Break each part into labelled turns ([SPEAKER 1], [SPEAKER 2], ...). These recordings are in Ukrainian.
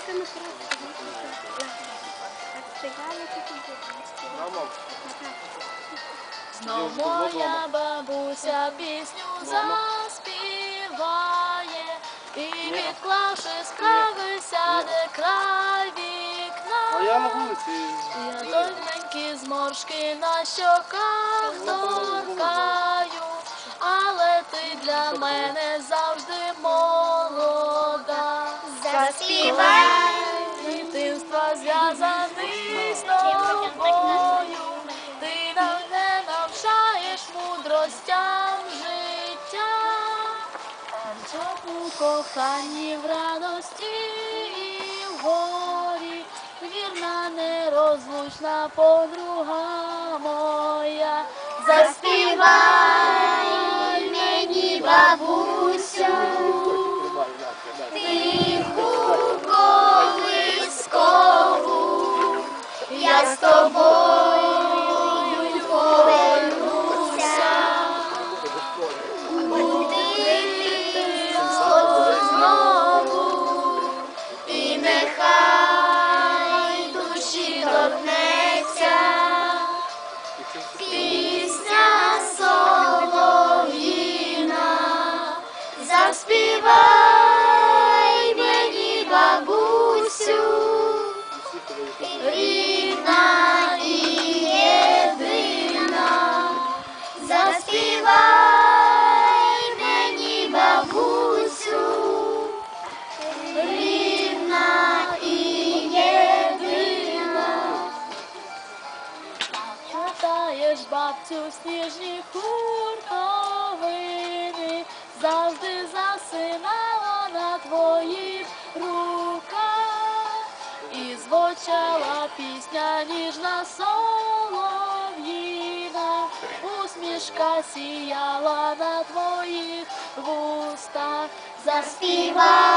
[SPEAKER 1] такі
[SPEAKER 2] Мамо,
[SPEAKER 3] Знов моя бабуся пісню заспіває. І відклавши справи сяде край
[SPEAKER 2] а я на
[SPEAKER 3] вікна. Я тоненькі зморшки на щоках торкаю, але ти для мене завжди.
[SPEAKER 1] Заспівай.
[SPEAKER 3] Дитинства зв'язаний з тобою, ти нам не навчаєш мудростям життя, у коханні в радості і в горі, вірна нерозлучна подруга моя, заспівай мені, бабусю. Пам'ятаєш бабцю сніжні куртовини, завжди засинала на твоїх руках, і звучала пісня ніжна солов'їна, усмішка сіяла на твоїх вустах. Заспівай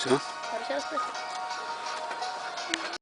[SPEAKER 4] Все?